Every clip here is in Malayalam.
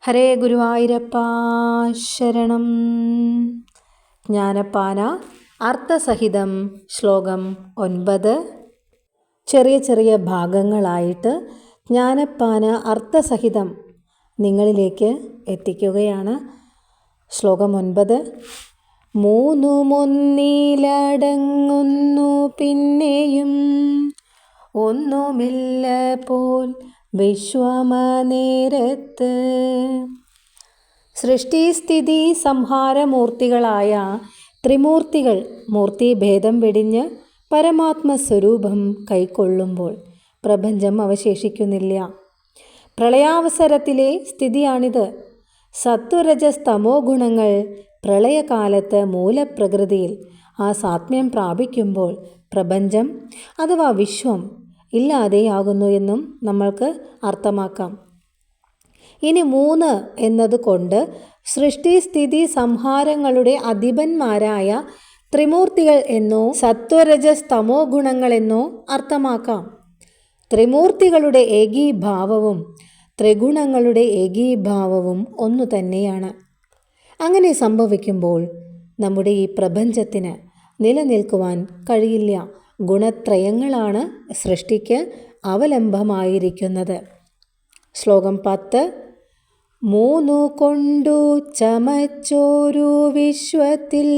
ഹരേ ഗുരുവായൂരപ്പ ശരണം. ജ്ഞാനപ്പാന അർത്ഥസഹിതം ശ്ലോകം ഒൻപത്. ചെറിയ ചെറിയ ഭാഗങ്ങളായിട്ട് ജ്ഞാനപ്പാന അർത്ഥസഹിതം നിങ്ങളിലേക്ക് എത്തിക്കുകയാണ്. ശ്ലോകം ഒൻപത്. മൂന്നുമൊന്നിലടങ്ങുന്നു പിന്നെയും ഒന്നുമില്ല പോൽ വിശ്വമനേരത്ത് സൃഷ്ടിസ്ഥിതി സംഹാരമൂർത്തികളായ ത്രിമൂർത്തികൾ മൂർത്തി ഭേദം വെടിഞ്ഞ് പരമാത്മസ്വരൂപം കൈക്കൊള്ളുമ്പോൾ പ്രപഞ്ചം അവശേഷിക്കുന്നില്ല. പ്രളയാവസരത്തിലെ സ്ഥിതിയാണിത്. സത്വരജസ്തമോ ഗുണങ്ങൾ പ്രളയകാലത്ത് മൂലപ്രകൃതിയിൽ ആ സാത്മ്യം പ്രാപിക്കുമ്പോൾ പ്രപഞ്ചം അഥവാ വിശ്വം ഇല്ലാതെയാകുന്നു എന്നും നമ്മൾക്ക് അർത്ഥമാക്കാം. ഇനി മൂന്ന് എന്നതുകൊണ്ട് സൃഷ്ടി സ്ഥിതി സംഹാരങ്ങളുടെ അധിപന്മാരായ ത്രിമൂർത്തികൾ എന്നോ സത്വരജസ് തമോ ഗുണങ്ങളെന്നോ അർത്ഥമാക്കാം. ത്രിമൂർത്തികളുടെ ഏകീഭാവവും ത്രിഗുണങ്ങളുടെ ഏകീഭാവവും ഒന്നു തന്നെയാണ്. അങ്ങനെ സംഭവിക്കുമ്പോൾ നമ്മുടെ ഈ പ്രപഞ്ചത്തിന് നിലനിൽക്കുവാൻ കഴിയില്ല. ഗുണത്രയങ്ങളാണ് സൃഷ്ടിക്ക് അവലംബമായിരിക്കുന്നത്. ശ്ലോകം പത്ത്. മൂന്നു കൊണ്ടു ചമച്ചോരു വിശ്വത്തിൽ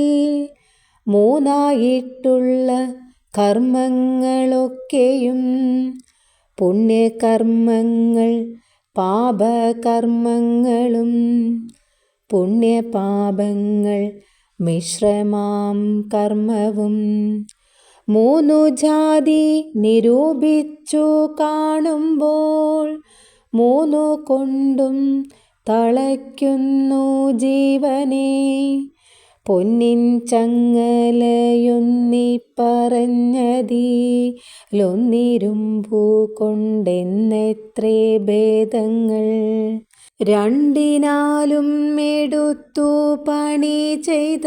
മൂന്നായിട്ടുള്ള കർമ്മങ്ങളൊക്കെയും പുണ്യകർമ്മങ്ങൾ പാപകർമ്മങ്ങളും പുണ്യപാപങ്ങൾ മിശ്രമാം കർമ്മവും മൂന്നു ജാതി നിരൂപിച്ചു കാണുമ്പോൾ മൂന്നു കൊണ്ടും തളയ്ക്കുന്നു ജീവനെ. പൊന്നിൻ ചങ്ങലയൊന്നി പറഞ്ഞതിലൊന്നിരുമ്പു കൊണ്ടെന്നെത്രേ ഭേദങ്ങൾ. രണ്ടിനാലും എടുത്തു പണി ചെയ്ത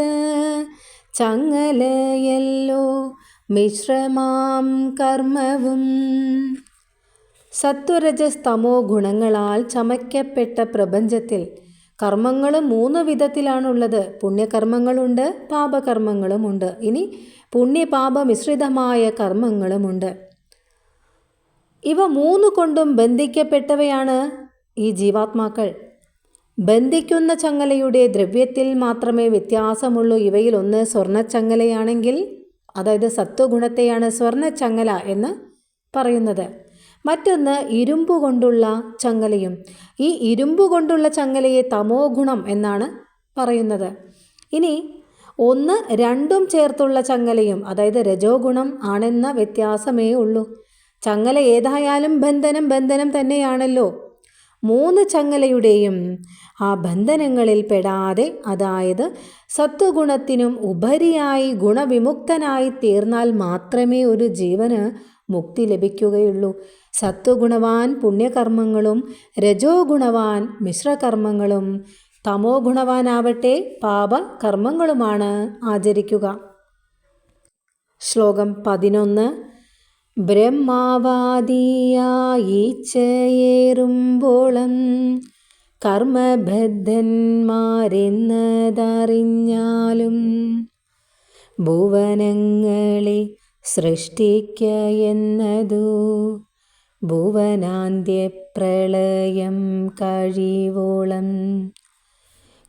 ചങ്ങലയല്ലോ മിശ്രമാം കർമ്മവും. സത്വരജസ്തമോ ഗുണങ്ങളാൽ ചമയ്ക്കപ്പെട്ട പ്രപഞ്ചത്തിൽ കർമ്മങ്ങൾ മൂന്ന് വിധത്തിലാണുള്ളത്. പുണ്യകർമ്മങ്ങളുണ്ട് പാപകർമ്മങ്ങളുമുണ്ട്. ഇനി പുണ്യപാപ മിശ്രിതമായ കർമ്മങ്ങളുമുണ്ട്. ഇവ മൂന്ന് കൊണ്ടും ബന്ധിക്കപ്പെട്ടവയാണ് ഈ ജീവാത്മാക്കൾ. ബന്ധിക്കുന്ന ചങ്ങലയുടെ ദ്രവ്യത്തിൽ മാത്രമേ വ്യത്യാസമുള്ളൂ. ഇവയിൽ ഒന്ന് സ്വർണച്ചങ്ങലയാണെങ്കിൽ അതായത് സത്വഗുണത്തെയാണ് സ്വർണ ചങ്ങല എന്ന് പറയുന്നത്. മറ്റൊന്ന് ഇരുമ്പ് കൊണ്ടുള്ള ചങ്ങലയും. ഈ ഇരുമ്പ് കൊണ്ടുള്ള ചങ്ങലയെ തമോ ഗുണം എന്നാണ് പറയുന്നത്. ഇനി ഒന്ന് രണ്ടും ചേർത്തുള്ള ചങ്ങലയും അതായത് രജോ ഗുണം ആണെന്ന വ്യത്യാസമേ ഉള്ളൂ. ചങ്ങല ഏതായാലും ബന്ധനം ബന്ധനം തന്നെയാണല്ലോ. മൂന്ന് ചങ്ങലയുടെയും ആ ബന്ധനങ്ങളിൽ പെടാതെ അതായത് സത്വഗുണത്തിനും ഉപരിയായി ഗുണവിമുക്തനായി തീർന്നാൽ മാത്രമേ ഒരു ജീവന് മുക്തി ലഭിക്കുകയുള്ളൂ. സത്വഗുണവാൻ പുണ്യകർമ്മങ്ങളും രജോ ഗുണവാൻ മിശ്രകർമ്മങ്ങളും തമോ ഗുണവാനാവട്ടെ പാപകർമ്മങ്ങളുമാണ് ആചരിക്കുക. ശ്ലോകം പതിനൊന്ന്. ബ്രഹ്മാവാദിയായി ചേരുമ്പോളം കർമ്മബദ്ധന്മാരെന്നതറിഞ്ഞാലും ഭുവനങ്ങളെ സൃഷ്ടിക്കയെന്നതു ഭുവനാന്ത്യപ്രളയം കഴിവോളം.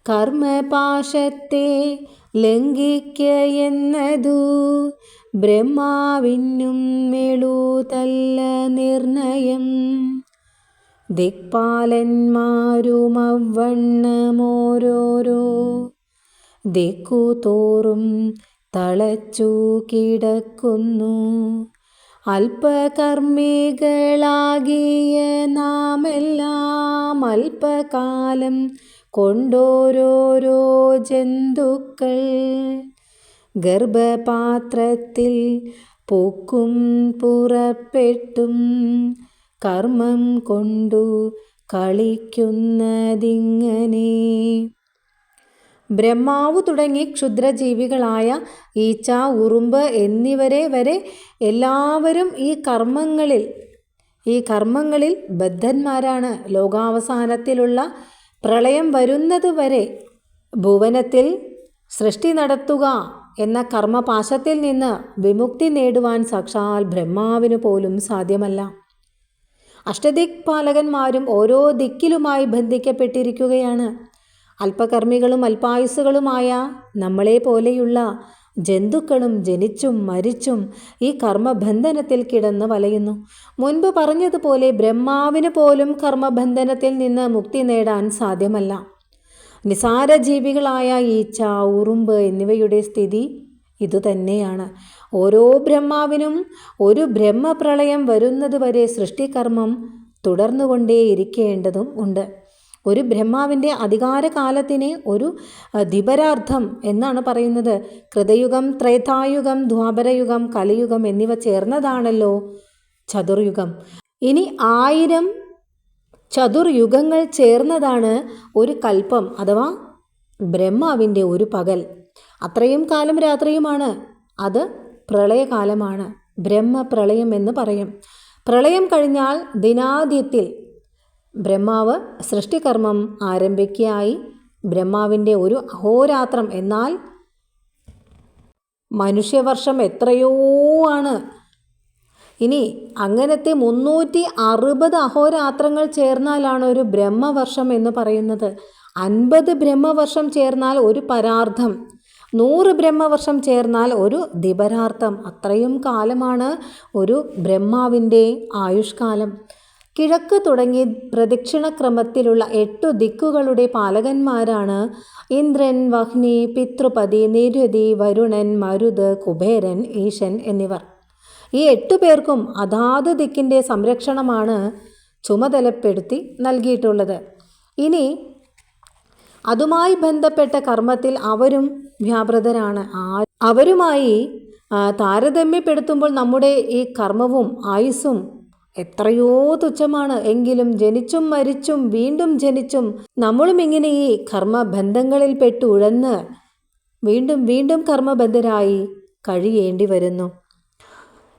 കർമ്മപാശത്തെ ലംഘിക്ക എന്നതു ബ്രഹ്മാവിനും മെളുതല്ല നിർണയം. ദിക്പാലന്മാരുമവണ്ണമോരോരോ ദിക്കുതോറും തളച്ചു കിടക്കുന്നു. അല്പകർമ്മികളാകിയ നാമെല്ലാം അല്പകാലം കൊണ്ടോരോരോ ജന്തുക്കൾ ഗർഭപാത്രത്തിൽ പൂക്കും പുറപ്പെട്ടും കർമ്മം കൊണ്ടു കളിക്കുന്നതിങ്ങനെ. ബ്രഹ്മാവ് തുടങ്ങി ക്ഷുദ്രജീവികളായ ഈച്ച ഉറുമ്പ് എന്നിവരെ വരെ എല്ലാവരും ഈ കർമ്മങ്ങളിൽ ഈ കർമ്മങ്ങളിൽ ബദ്ധന്മാരാണ്. ലോകാവസാനത്തിലുള്ള പ്രളയം വരുന്നതുവരെ ഭുവനത്തിൽ സൃഷ്ടി നടത്തുക എന്ന കർമ്മപാശത്തിൽ നിന്ന് വിമുക്തി നേടുവാൻ സാക്ഷാൽ ബ്രഹ്മാവിനു പോലും സാധ്യമല്ല. അഷ്ടദിക്പാലകന്മാരും ഓരോ ദിക്കിലുമായി ബന്ധിക്കപ്പെട്ടിരിക്കുകയാണ്. അല്പകർമ്മികളും അല്പായുസുകളുമായ നമ്മളെ പോലെയുള്ള ജന്തുക്കളും ജനിച്ചും മരിച്ചും ഈ കർമ്മബന്ധനത്തിൽ കിടന്ന് വലയുന്നു. മുൻപ് പറഞ്ഞതുപോലെ ബ്രഹ്മാവിന് പോലും കർമ്മബന്ധനത്തിൽ നിന്ന് മുക്തി നേടാൻ സാധ്യമല്ല. നിസാര ജീവികളായ ഈച്ച ഉറുമ്പ് എന്നിവയുടെ സ്ഥിതി ഇതുതന്നെയാണ്. ഓരോ ബ്രഹ്മാവിനും ഒരു ബ്രഹ്മപ്രളയം വരുന്നതുവരെ സൃഷ്ടികർമ്മം തുടർന്നുകൊണ്ടേയിരിക്കേണ്ടതും ഉണ്ട്. ഒരു ബ്രഹ്മാവിന്റെ അധികാരകാലത്തിന് ഒരു ദ്വിപരാർത്ഥം എന്നാണ് പറയുന്നത്. കൃതയുഗം ത്രേതായുഗം ദ്വാപരയുഗം കലിയുഗം എന്നിവ ചേർന്നതാണല്ലോ ചതുർയുഗം. ഇനി ആയിരം ചതുർയുഗങ്ങൾ ചേർന്നതാണ് ഒരു കൽപ്പം അഥവാ ബ്രഹ്മാവിന്റെ ഒരു പകൽ. അത്രയും കാലം രാത്രിയുമാണ്. അത് പ്രളയകാലമാണ്. ബ്രഹ്മപ്രളയം എന്ന് പറയും. പ്രളയം കഴിഞ്ഞാൽ ദിനാദ്യത്തിൽ ബ്രഹ്മാവ് സൃഷ്ടികർമ്മം ആരംഭിക്കുകയായി. ബ്രഹ്മാവിന്റെ ഒരു അഹോരാത്രം. എന്നാൽ മനുഷ്യവർഷം എത്രയോ ആണ്. ഇനി അങ്ങനത്തെ മുന്നൂറ്റി അറുപത് അഹോരാത്രങ്ങൾ ചേർന്നാലാണ് ഒരു ബ്രഹ്മവർഷം എന്ന് പറയുന്നത്. അൻപത് ബ്രഹ്മവർഷം ചേർന്നാൽ ഒരു പരാർത്ഥം. നൂറ് ബ്രഹ്മവർഷം ചേർന്നാൽ ഒരു ദിപരാർത്ഥം അത്രയും കാലമാണ് ഒരു ബ്രഹ്മാവിന്റെ ആയുഷ്കാലം. കിഴക്ക് തുടങ്ങി പ്രദക്ഷിണക്രമത്തിലുള്ള എട്ടു ദിക്കുകളുടെ പാലകന്മാരാണ് ഇന്ദ്രൻ വഹ്നി പിതൃപതി നിരുതി വരുണൻ മരുത് കുബേരൻ ഈശൻ എന്നിവർ. ഈ എട്ടു പേർക്കും അതാത് ദിക്കിന്റെ സംരക്ഷണമാണ് ചുമതലപ്പെടുത്തി നൽകിയിട്ടുള്ളത്. ഇനി അതുമായി ബന്ധപ്പെട്ട കർമ്മത്തിൽ അവരും വ്യാപൃതരാണ്. അവരുമായി താരതമ്യപ്പെടുത്തുമ്പോൾ നമ്മുടെ ഈ കർമ്മവും ആയുസ്സും എത്രയോ തുച്ഛമാണ്. എങ്കിലും ജനിച്ചും മരിച്ചും വീണ്ടും ജനിച്ചും നമ്മളും ഇങ്ങനെ ഈ കർമ്മബന്ധങ്ങളിൽ പെട്ട് ഉഴന്ന് വീണ്ടും വീണ്ടും കർമ്മബദ്ധരായി കഴിയേണ്ടി വരുന്നു.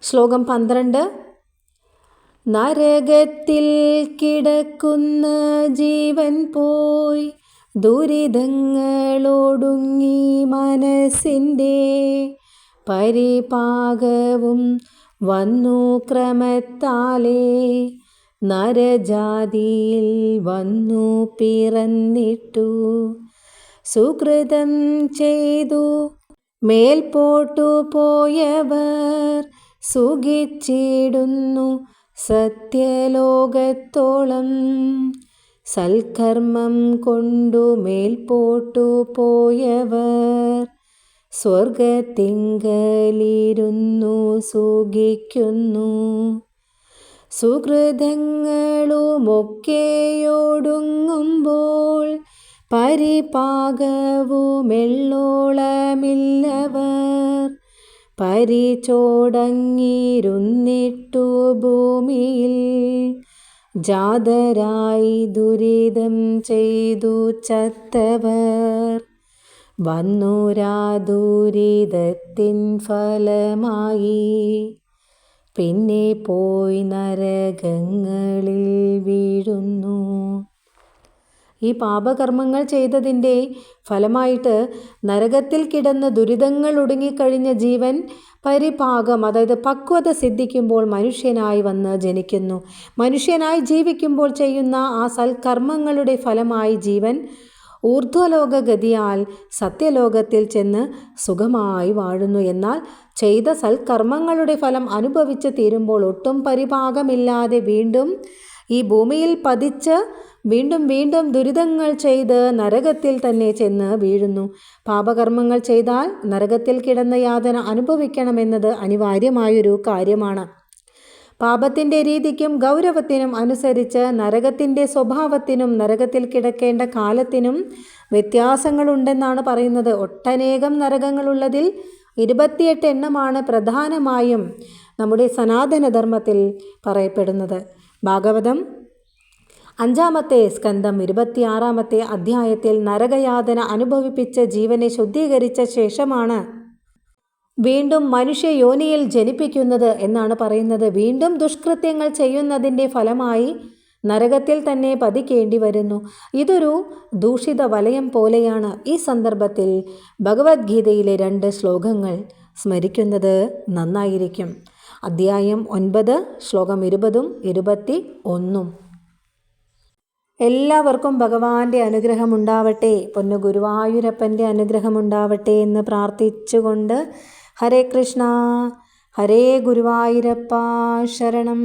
ശ്ലോകം പന്ത്രണ്ട്. നരകത്തിൽ കിടക്കുന്ന ജീവൻ പോയി ദുരിതങ്ങളോടുങ്ങി മനസ്സിന്റെ പരിപാകവും വന്നു ക്രമത്താലേ നരജാതിയിൽ വന്നു പിറന്നിട്ടു. സുകൃതം ചെയ്തു മേൽപോട്ടു പോയവർ സുഖിച്ചിടുന്നു സത്യലോകത്തോളം. സൽക്കർമ്മം കൊണ്ടു മേൽപോട്ടു പോയവർ സ്വർഗത്തിങ്കലിരുന്നു സുഖിക്കുന്നു. സുഹൃതങ്ങളുമൊക്കെയോടുങ്ങുമ്പോൾ പരിപാകവുമെള്ളോളമില്ലവർ പരിചോടങ്ങിരുന്നിട്ടു ഭൂമിയിൽ ജാതരായി ദുരിതം ചെയ്തു ചത്തവർ വന്നുരാ ദുരിതത്തിൻ ഫലമായി. പിന്നെ പോയി നരകങ്ങളിൽ വീഴുന്നു. ഈ പാപകർമ്മങ്ങൾ ചെയ്തതിന്റെ ഫലമായിട്ട് നരകത്തിൽ കിടന്ന് ദുരിതങ്ങൾ ഒടുങ്ങിക്കഴിഞ്ഞ ജീവൻ പരിഭാഗം അതായത് പക്വത സിദ്ധിക്കുമ്പോൾ മനുഷ്യനായി വന്ന് ജനിക്കുന്നു. മനുഷ്യനായി ജീവിക്കുമ്പോൾ ചെയ്യുന്ന ആ സൽക്കർമ്മങ്ങളുടെ ഫലമായി ജീവൻ ഊർധ്വലോകഗതിയാൽ സത്യലോകത്തിൽ ചെന്ന് സുഖമായി വാഴുന്നു എന്നാൽ ചെയ്ത സൽക്കർമ്മങ്ങളുടെ ഫലം അനുഭവിച്ച് തീരുമ്പോൾ ഒട്ടും പരിഭാഗമില്ലാതെ വീണ്ടും ഈ ഭൂമിയിൽ പതിച്ച് വീണ്ടും വീണ്ടും ദുരിതങ്ങൾ ചെയ്ത് നരകത്തിൽ തന്നെ ചെന്ന് വീഴുന്നു. പാപകർമ്മങ്ങൾ ചെയ്താൽ നരകത്തിൽ കിടന്ന യാതന അനുഭവിക്കണമെന്നത് അനിവാര്യമായൊരു കാര്യമാണ്. പാപത്തിന്റെ രീതിക്കും ഗൗരവത്തിനും അനുസരിച്ച് നരകത്തിന്റെ സ്വഭാവത്തിനും നരകത്തിൽ കിടക്കേണ്ട കാലത്തിനും വ്യത്യാസങ്ങളുണ്ടെന്നാണ് പറയുന്നത്. ഒട്ടനേകം നരകങ്ങളുള്ളതിൽ ഇരുപത്തിയെട്ട് എണ്ണമാണ് പ്രധാനമായും നമ്മുടെ സനാതനധർമ്മത്തിൽ പറയപ്പെടുന്നത്. ഭാഗവതം അഞ്ചാമത്തെ സ്കന്ധം ഇരുപത്തിയാറാമത്തെ അധ്യായത്തിൽ നരകയാതന അനുഭവിപ്പിച്ച ജീവനെ ശുദ്ധീകരിച്ച ശേഷമാണ് വീണ്ടും മനുഷ്യ യോനിയിൽ ജനിപ്പിക്കുന്നത് എന്നാണ് പറയുന്നത്. വീണ്ടും ദുഷ്കൃത്യങ്ങൾ ചെയ്യുന്നതിന്റെ ഫലമായി നരകത്തിൽ തന്നെ പതിക്കേണ്ടി വരുന്നു. ഇതൊരു ദൂഷിത വലയം പോലെയാണ് ഈ സന്ദർഭത്തിൽ ഭഗവത്ഗീതയിലെ രണ്ട് ശ്ലോകങ്ങൾ സ്മരിക്കുന്നത്. നന്നായിരിക്കും. അദ്ധ്യായം ഒൻപത് ശ്ലോകം ഇരുപതും ഇരുപത്തി ഒന്നും. എല്ലാവർക്കും ഭഗവാന്റെ അനുഗ്രഹമുണ്ടാവട്ടെ പൊന്നു ഗുരുവായൂരപ്പന്റെ അനുഗ്രഹമുണ്ടാവട്ടെ എന്ന് പ്രാർത്ഥിച്ചുകൊണ്ട് ഹരേ കൃഷ്ണ. ഹരേ ഗുരുവായൂരപ്പ. ശരണം.